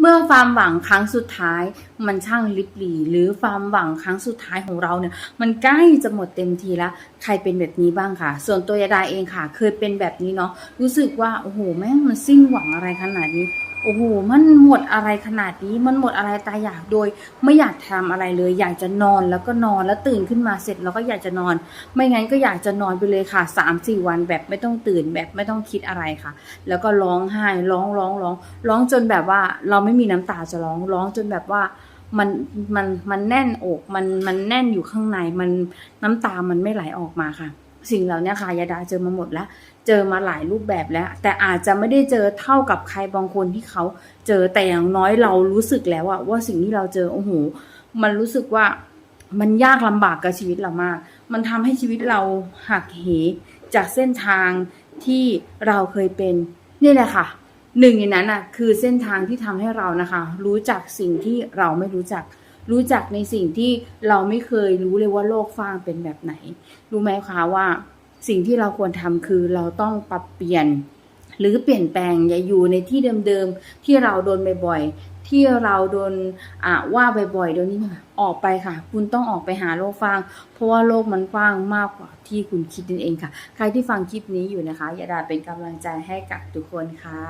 เมื่อความหวังครั้งสุดท้าย มันช่างลิบหลีหรือความหวังครั้งสุดท้ายของเราเนี่ย มันใกล้จะหมดเต็มทีแล้วใครเป็นแบบนี้บ้างค่ะ ส่วนตัวยาดาเองค่ะ เคยเป็นแบบนี้เนาะรู้สึกว่าโอ้โหแม่งมันสิ้นหวังอะไรขนาดนี้ โอ้โห มันหมดอะไรขนาดนี้ มันหมดอะไรตายอยากโดย ไม่อยากทำอะไรเลย อยากจะนอนแล้วก็นอนแล้วตื่นขึ้นมาเสร็จแล้วก็อยากจะนอน ไม่งั้นก็อยากจะนอนไปเลยค่ะสามสี่วันแบบไม่ต้องตื่นแบบไม่ต้องคิดอะไรค่ะ แล้วก็ร้องไห้ร้องร้องร้องร้องจนแบบว่าเราไม่มีน้ำตาจะร้องร้องจนแบบว่ามันมันมันแน่นอกมันมันแน่นอยู่ข้างในมันน้ำตามันไม่ไหลออกมาค่ะ สิ่งเหล่านี้ค่ะยาดาเจอมาหมดแล้ว เจอมาหลายรูปแบบแล้ว แต่อาจจะไม่ได้เจอเท่ากับใครบางคนที่เขาเจอแต่อย่างน้อยเรารู้สึกแล้วอะว่าสิ่งที่เราเจอโอ้โหมันรู้สึกว่ามันยากลำบากกับชีวิตเรามาก มันทำให้ชีวิตเราหักเหจากเส้นทางที่เราเคยเป็นนี่แหละค่ะหนึ่งในนั้นอะคือเส้นทางที่ทำให้เรานะคะ รู้จักสิ่งที่เราไม่รู้จัก รู้จักในสิ่งที่เราไม่เคยรู้เลยว่าโลกฟ้างเป็นแบบไหน รู้ไหมคะว่าสิ่งที่เราควรทำคือเราต้องปรับเปลี่ยน หรือเปลี่ยนแปลงอย่าอยู่ในที่เดิมๆที่เราโดนบ่อยๆที่เราโดนอ่าว่าบ่อยๆเดี๋ยวนี้ออกไปค่ะ คุณต้องออกไปหาโลกฟ้าง เพราะว่าโลกมันกว้างมากกว่าที่คุณคิดนั่นเองค่ะ ใครที่ฟังคลิปนี้อยู่นะคะอย่าดาเป็นกำลังใจให้กับทุกคนค่ะ